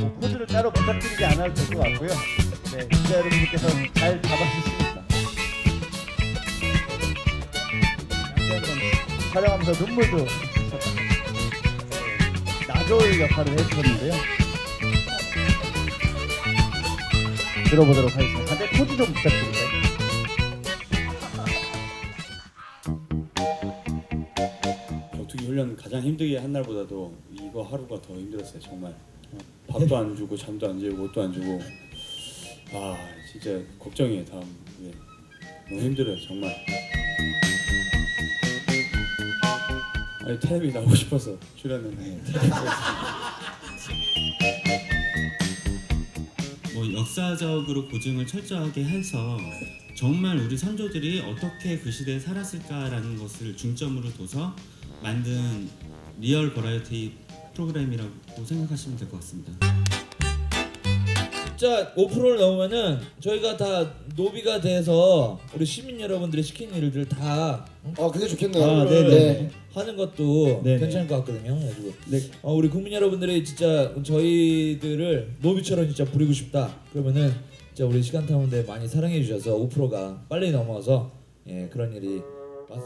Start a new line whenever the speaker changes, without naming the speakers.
뭐 포즈를 따로 부탁드리지 않아도 될 것 같고요. 네, 기자 여러분들께서 잘 잡아주십니다. 양재현 촬영하면서 눈물도. 나조의 역할을 해주셨는데요. 들어보도록 하겠습니다. 다들 포즈 좀 부탁드립니다.
격투기 훈련 가장 힘들게 한 날보다도 이거 하루가 더 힘들었어요 정말 밥도 안 주고 잠도 안 재우고 옷도 안 주고. 아 진짜 걱정이에요 다음. 예. 너무 힘들어요 정말. 아니 텔레비 나오고 싶어서 출연했는데
뭐 역사적으로 고증을 철저하게 해서 정말 우리 선조들이 어떻게 그 시대에 살았을까라는 것을 중점으로 둬서 만든 리얼 버라이어티 프로그램이라고 생각하시면 될 것 같습니다.
진짜 5%를 넘으면은 저희가 다 노비가 돼서 우리 시민 여러분들이 시킨 일들 다
아 그게 좋겠네요.
아, 네네.
네.
하는 것도
네네.
괜찮을 것 같거든요. 그래가지고
네.
어, 우리 국민 여러분들이 진짜 저희들을 노비처럼 진짜 부리고 싶다. 그러면은 진짜 우리 시간 타운데 많이 사랑해 주셔서 5%가 빨리 넘어서 예, 그런 일이 왔,